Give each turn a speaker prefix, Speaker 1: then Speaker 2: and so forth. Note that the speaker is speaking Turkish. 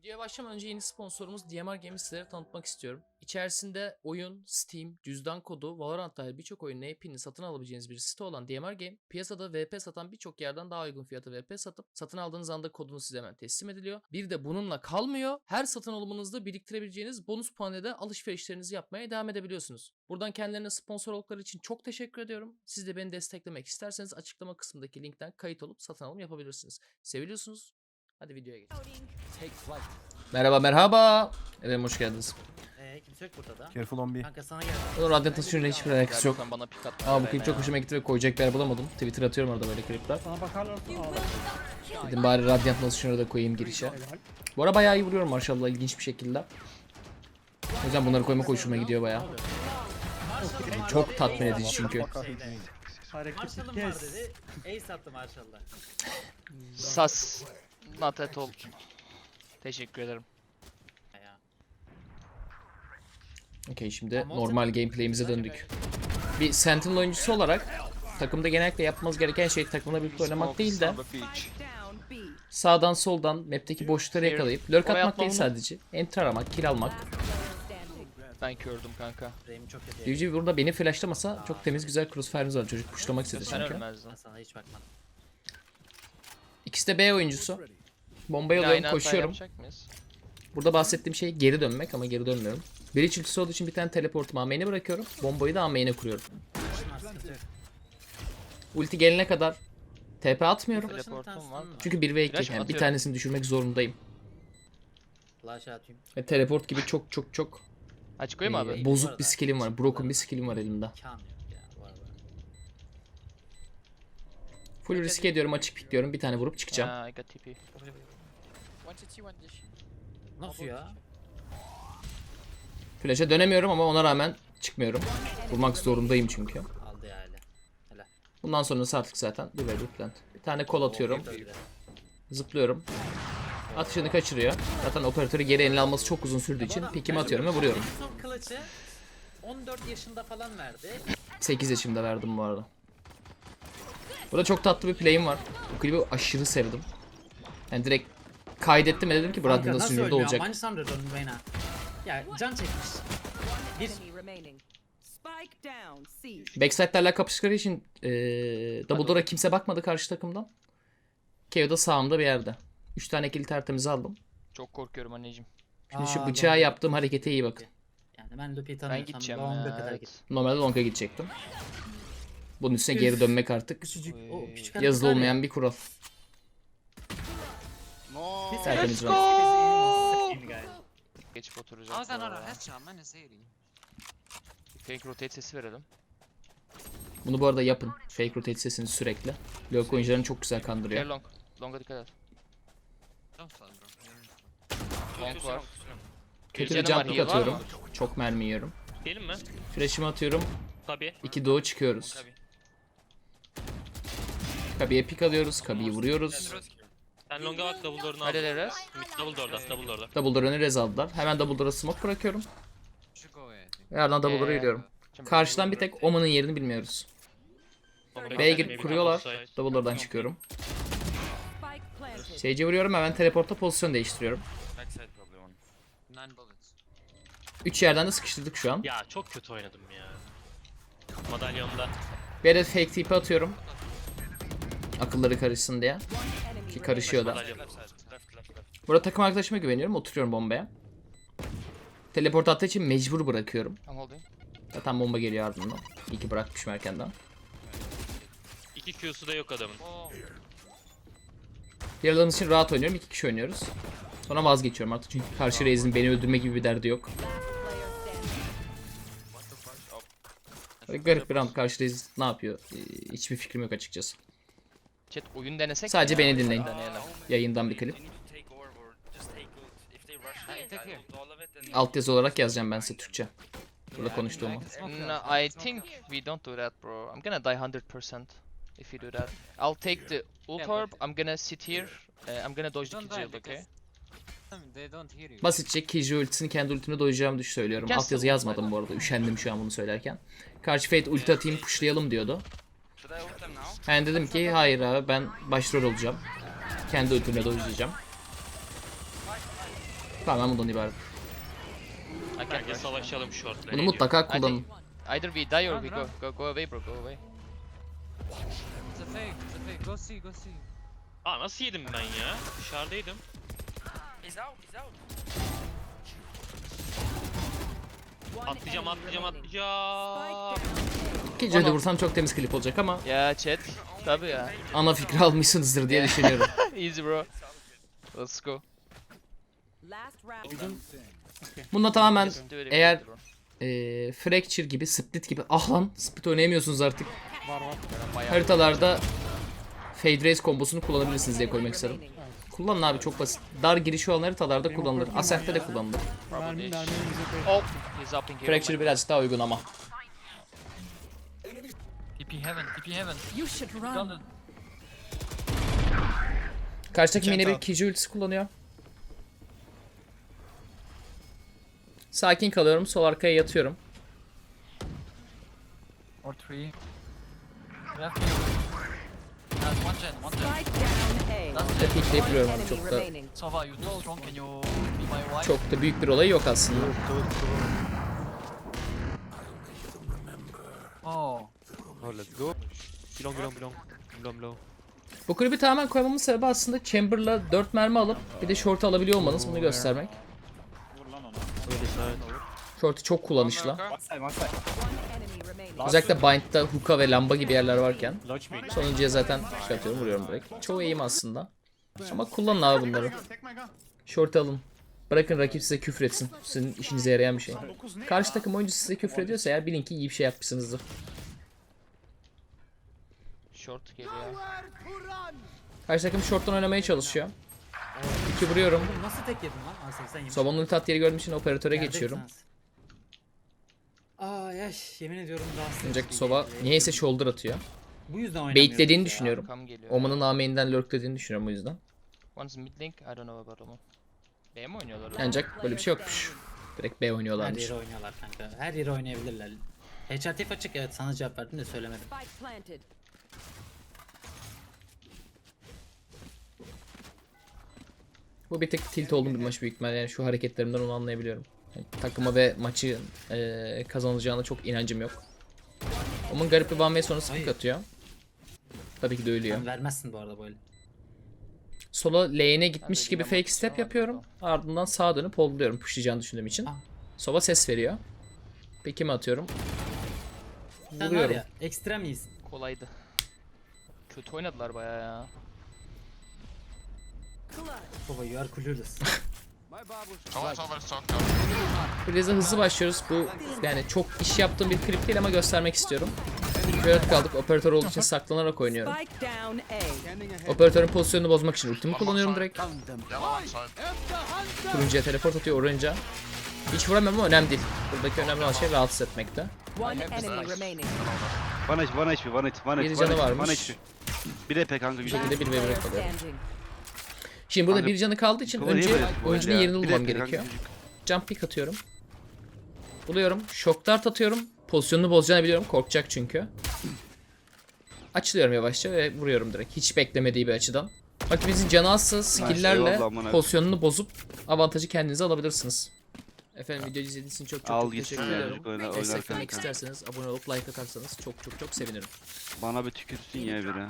Speaker 1: Videoya başlamadan önce yeni sponsorumuz DMR Games'i sizlere tanıtmak istiyorum. İçerisinde oyun, Steam, cüzdan kodu, Valorant dahil birçok oyunun AP'ni satın alabileceğiniz bir site olan DMR Game, piyasada VP satan birçok yerden daha uygun fiyata VP satıp satın aldığınız anda kodunuz size hemen teslim ediliyor. Bir de bununla kalmıyor. Her satın alımınızda biriktirebileceğiniz bonus puanıyla da alışverişlerinizi yapmaya devam edebiliyorsunuz. Buradan kendilerine sponsor oldukları için çok teşekkür ediyorum. Siz de beni desteklemek isterseniz açıklama kısmındaki linkten kayıt olup satın alım yapabilirsiniz. Seviliyorsunuz. Hadi videoya geçelim. Merhaba merhaba. Efendim hoş geldiniz.
Speaker 2: Eee kimse yok burada da.
Speaker 3: Careful on B.
Speaker 2: Kanka sana geldi.
Speaker 1: Bunun Radyant Taşı'nın hiçbir alakası yok.
Speaker 4: Bana at.
Speaker 1: Aa bu klip çok hoşuma gitti ve koyacak bir yer bulamadım. Twitter atıyorum orada böyle klipler.
Speaker 3: Sana bakarlarsa ağlar.
Speaker 1: Dedim bari Radiant Taşı'nı da koyayım girişe. Bu ara bayağı iyi vuruyorum maşallah ilginç bir şekilde. O yüzden bunları koymak hoşuma gidiyor bayağı. Çok tatmin edici çünkü.
Speaker 3: Hareketi kes.
Speaker 2: dedi. Ace attı Marshall'da.
Speaker 4: Sas. Not at all. Teşekkür ederim.
Speaker 2: Ya.
Speaker 1: Okey şimdi normal gameplay'imize döndük. Bir Sentinel oyuncusu olarak takımda genellikle yapmanız gereken şey takımla birlikte oynamak değil de sağdan soldan map'teki boşlukları yakalayıp lurk atmak değil sadece. Enter aramak, kill almak.
Speaker 4: Ben kördüm kanka.
Speaker 2: Frame çok kötü.
Speaker 1: Divci burada beni flashlamasa çok temiz güzel crossfire'ımız var. Çocuk pushlamak istedi
Speaker 4: Sen
Speaker 1: çünkü.
Speaker 4: ölmezdin.
Speaker 2: Ben sana hiç bakmadım.
Speaker 1: İkisi de B oyuncusu. Bombayı alıyorum
Speaker 4: aynı
Speaker 1: koşuyorum.
Speaker 4: yapacak mıyız?
Speaker 1: Burada bahsettiğim şey geri dönmek ama geri dönmüyorum. Bridge ultisi olduğu için bir tane teleportumu main'e bırakıyorum. Bombayı da main'e kuruyorum. Ulti gelene kadar TP atmıyorum.
Speaker 2: Bir
Speaker 4: Teleportum var.
Speaker 1: Çünkü 1 ve 2
Speaker 4: Flash
Speaker 1: yani bir
Speaker 4: atıyorum.
Speaker 1: tanesini düşürmek zorundayım.
Speaker 2: Flash atayım.
Speaker 1: Ve teleport gibi çok çok çok
Speaker 4: Aç koyayım
Speaker 1: e,
Speaker 4: abi?
Speaker 1: Bozuk bir skillim var. Broken bir skillim var elimde.
Speaker 2: Kan yok ya. Var var.
Speaker 1: Full risk ediyorum açık pikliyorum. Bir tane vurup çıkacağım.
Speaker 4: Ha, I got TP.
Speaker 2: Nasıl ya?
Speaker 1: Flash'a dönemiyorum ama ona rağmen çıkmıyorum. Vurmak zorundayım çünkü.
Speaker 2: Aldı ya hele. Hele.
Speaker 1: Bundan sonrası artık zaten bir ve bir plant. Bir tane kol atıyorum. Zıplıyorum. Atışını kaçırıyor. Zaten operatörü geri eline alması çok uzun sürdüğü için pikimi atıyorum ve vuruyorum.
Speaker 2: Son kılıcı 14 yaşında falan verdi.
Speaker 1: 8 yaşımda verdim bu arada. Burada çok tatlı bir play'im var. Bu klibi aşırı sevdim. Yani direkt kaydettim ve dedim ki bu
Speaker 2: Kanka
Speaker 1: Radyant'da
Speaker 2: nasıl
Speaker 1: Senior'da
Speaker 2: ölmüyor?
Speaker 1: olacak.
Speaker 2: Manç Sandra Reyna. Ya can çekmiş. Bir.
Speaker 1: Backside'lerle kapıştıkları için ee, Double Door'a kimse bakmadı karşı takımdan. KO da sağımda bir yerde. 3 tane kill tertemiz aldım.
Speaker 4: Çok korkuyorum anneciğim.
Speaker 1: Şimdi şu
Speaker 2: Aa,
Speaker 1: bıçağı
Speaker 2: long-
Speaker 1: yaptığım harekete iyi bakın.
Speaker 2: Yani ben Lupi'yi
Speaker 4: Ben
Speaker 2: tanıyorsam
Speaker 4: gideceğim
Speaker 2: Long'a
Speaker 4: ya.
Speaker 2: kadar git.
Speaker 1: Normalde long'a gidecektim. Bunun üstüne geri dönmek artık
Speaker 2: Küçücük. O küçük
Speaker 1: yazılı olmayan bir kural. Tertemiz
Speaker 2: Let's
Speaker 1: go!
Speaker 4: Geçip oturacağım.
Speaker 5: I was
Speaker 4: an
Speaker 5: auto headshot, ben de.
Speaker 4: Fake rotate sesi verelim.
Speaker 1: Bunu bu arada yapın. Fake rotate sesini sürekli. Lurk oyuncularını çok güzel kandırıyor.
Speaker 4: long. Long'a dikkat et.
Speaker 5: Don't fall bro.
Speaker 4: Long var.
Speaker 1: Kötü bir jump atıyorum. Çok mermi yiyorum.
Speaker 6: Gelin mi?
Speaker 1: Flash'ımı atıyorum.
Speaker 6: Tabii.
Speaker 1: İki doğu çıkıyoruz.
Speaker 6: Tabii.
Speaker 1: Kabi'ye pick alıyoruz. Kabi'yi vuruyoruz.
Speaker 6: Sen longa bak Dumbledore'unu al.
Speaker 4: Hadi Revres.
Speaker 6: Mid Dumbledore'da,
Speaker 1: Dumbledore'da. Dumbledore'ını rez aldılar. Hemen Dumbledore'a smoke bırakıyorum.
Speaker 4: Yardan
Speaker 1: Dumbledore'a
Speaker 4: gidiyorum.
Speaker 1: Karşıdan bir tek Oman'ın yerini bilmiyoruz. B'ye girip kuruyorlar. Double'lardan çıkıyorum. Sage'e vuruyorum hemen teleporta pozisyon değiştiriyorum. 3 yerden de sıkıştırdık şu an.
Speaker 6: Ya çok kötü oynadım ya. Madalyonda.
Speaker 1: Bir de fake TP atıyorum. Akılları karışsın diye. Ki karışıyor da. Burada takım arkadaşıma güveniyorum. Oturuyorum bombaya. Teleport attığı için mecbur bırakıyorum. Zaten bomba geliyor ardından. İyi ki bırakmışım erkenden.
Speaker 6: İki Q'su da yok adamın.
Speaker 1: Diğer adam için rahat oynuyorum. İki kişi oynuyoruz. Sonra vazgeçiyorum artık çünkü karşı Reis'in beni öldürme gibi bir derdi yok. garip bir round karşı Reis ne yapıyor? Ee, hiçbir fikrim yok açıkçası.
Speaker 4: Chat oyun denesek
Speaker 1: Sadece beni dinleyin.
Speaker 4: Deneyelim.
Speaker 1: Yayından bir klip.
Speaker 7: They need to take over or just take ult. If they rush
Speaker 5: Hey,
Speaker 7: it,
Speaker 5: take
Speaker 7: I
Speaker 5: here.
Speaker 7: ult all of it and
Speaker 1: Alt yazı olarak yazacağım ben size Türkçe. Burada konuştuğumu.
Speaker 4: No, I think we don't do that, bro. I'm gonna die 100% if you do that. I'll take the ult orb. I'm gonna sit here. Uh, I'm gonna dodge the kill, okay?
Speaker 5: because they don't hear you
Speaker 1: Basitçe Kiji ultisini kendi ultimle doyacağımı düş söylüyorum.
Speaker 4: Cancel.
Speaker 1: Alt yazı yazmadım bu arada. Üşendim şu an bunu söylerken. Karşı Fate ulti atayım pushlayalım diyordu.
Speaker 7: Should I ult them now?
Speaker 1: Ben dedim ki hayır abi ben başrol olacağım. Kendi ultimle dojlayacağım. Tamamen bundan ibaret.
Speaker 4: Rush.
Speaker 6: savaşalım short
Speaker 1: Bunu mutlaka kullanın.
Speaker 4: either we die or we go go go away bro go away.
Speaker 5: It's a fake, it's a fake. Go see, go see.
Speaker 6: Aa nasıl yedim ben ya? Dışarıdaydım.
Speaker 7: He's out, he's out.
Speaker 6: Atlayacağım atlayacağım atlayacağım.
Speaker 1: Önde vursam çok temiz klip olacak ama
Speaker 4: Ya chat. Tabii ya.
Speaker 1: ana fikri almışsınızdır diye düşünüyorum.
Speaker 4: Easy bro. Let's go.
Speaker 8: Last round.
Speaker 1: Bunda tamamen
Speaker 4: Do it
Speaker 1: eğer
Speaker 4: bro.
Speaker 1: eee Fracture gibi, Split gibi. Ah lan Split oynayamıyorsunuz artık.
Speaker 3: Var var.
Speaker 4: Bayağı-
Speaker 1: Haritalarda Fade Race kombosunu kullanabilirsiniz diye koymak istedim.
Speaker 8: remaining.
Speaker 1: Kullanın abi çok basit. Dar girişi olan haritalarda kullanılır. Ascent'te de kullanılır.
Speaker 3: Mermi
Speaker 4: Probably.
Speaker 3: mermi bize koy.
Speaker 4: Oh, he's upping here.
Speaker 1: Fracture birazcık daha uygun ama.
Speaker 5: TP heaven, TP heaven.
Speaker 8: You should run.
Speaker 1: Karşı takım yine bir Kiju ultisi kullanıyor. Sakin kalıyorum. Sol arkaya yatıyorum.
Speaker 5: Or three. Left you. That's one gen, gen.
Speaker 1: Abi.
Speaker 8: enemy
Speaker 1: Çok da,
Speaker 8: remaining.
Speaker 5: Sova, you too strong. Can you be my wife?
Speaker 1: çok da büyük bir olayı yok aslında.
Speaker 6: Belong belong belong. Belong belong.
Speaker 1: Bu kulübü tamamen koymamın sebebi aslında Chamber'la 4 mermi alıp bir de short alabiliyor olmanız. Bunu göstermek. Short'u çok kullanışlı. Özellikle Bind'da hookah ve lamba gibi yerler varken. Sonuncuya zaten atıyorum vuruyorum direkt. Çoğu eğim aslında. Ama kullanın abi bunları. Short alın. Bırakın rakip size küfür etsin. Sizin işinize yarayan bir şey. Karşı takım oyuncu size küfür ediyorsa eğer bilin ki iyi bir şey yapmışsınızdır.
Speaker 4: Short geliyor.
Speaker 1: Karşı takım short'tan oynamaya çalışıyor. İki vuruyorum.
Speaker 2: Oğlum nasıl tek yedin lan? Aa 80 yemiş.
Speaker 1: Ulti attığı yeri gördüğüm için operatöre
Speaker 2: Yerde
Speaker 1: geçiyorum.
Speaker 2: bir. Aa yaş yemin ediyorum rahatsız
Speaker 1: Ancak
Speaker 2: edici
Speaker 1: Sova
Speaker 2: geliyor.
Speaker 1: niyeyse shoulder atıyor.
Speaker 2: Bu yüzden oynamıyorum.
Speaker 1: Baitlediğini düşünüyorum.
Speaker 4: Geliyor.
Speaker 1: Oman'ın AM'inden lurklediğini düşünüyorum o yüzden.
Speaker 4: One's mid link. I don't know about Oman. B mi oynuyorlar?
Speaker 1: Ancak böyle bir şey yokmuş. Direkt B
Speaker 2: Her
Speaker 1: oynuyorlarmış.
Speaker 2: yeri oynuyorlar kanka. Her yeri oynayabilirler. HRTF açık evet sana cevap verdim de söylemedim.
Speaker 8: Spike planted.
Speaker 1: Bu bir tık tilt olduğum bir maç büyük ihtimalle. Yani şu hareketlerimden onu anlayabiliyorum. Yani takıma ve maçı eee kazanılacağına çok inancım yok. Oman garip bir one way sonra
Speaker 2: Ay.
Speaker 1: atıyor. Tabii ki de ölüyor.
Speaker 2: Sen vermezsin bu arada böyle.
Speaker 1: Sola lane'e gitmiş gibi fake step yapıyorum. Ardından sağa dönüp holdluyorum pushlayacağını düşündüğüm için.
Speaker 2: Ah.
Speaker 1: Sova ses veriyor. Peki mi atıyorum?
Speaker 2: Sen var
Speaker 1: Vuruyorum.
Speaker 2: ya ekstrem iyisin.
Speaker 4: Kolaydı. Kötü oynadılar bayağı ya.
Speaker 2: Baba you are clueless.
Speaker 1: Blaze'e hızlı başlıyoruz. Bu yani çok iş yaptığım bir klip değil ama göstermek istiyorum. Şöyle kaldık. Operatör olduğu için saklanarak oynuyorum. Operatörün pozisyonunu bozmak için ultimi kullanıyorum direkt. Turuncuya teleport atıyor orange'a. Hiç vuramıyorum ama önemli değil. Buradaki önemli olan şey rahatsız etmekte.
Speaker 8: One
Speaker 9: HP, one HP, one HP, one
Speaker 1: Bir canı varmış.
Speaker 9: Bir EP kanka güzel.
Speaker 1: şekilde bir ve bire kalıyor. Şimdi burada
Speaker 9: Kanka,
Speaker 1: bir canı kaldığı için
Speaker 9: Kolay
Speaker 1: önce
Speaker 9: bu
Speaker 1: oyuncunun
Speaker 9: ya.
Speaker 1: yerini
Speaker 9: Bir
Speaker 1: bulmam
Speaker 9: kanka
Speaker 1: gerekiyor. Jump pick atıyorum. Buluyorum. Shock dart atıyorum. Pozisyonunu bozacağını biliyorum. Korkacak çünkü. Açılıyorum yavaşça ve vuruyorum direkt. Hiç beklemediği bir açıdan. Rakibinizin canı azsa skill'lerle
Speaker 9: eyvallah amına.
Speaker 1: pozisyonunu bozup avantajı kendinize alabilirsiniz. Efendim videoyu izlediğiniz için çok çok,
Speaker 9: Al
Speaker 1: çok
Speaker 9: gitsin
Speaker 1: teşekkür
Speaker 9: ya,
Speaker 1: ederim.
Speaker 9: çocuk oyna- kanka.
Speaker 1: isterseniz abone olup like atarsanız çok çok çok sevinirim.
Speaker 9: Bana bir tükürsün ya biri.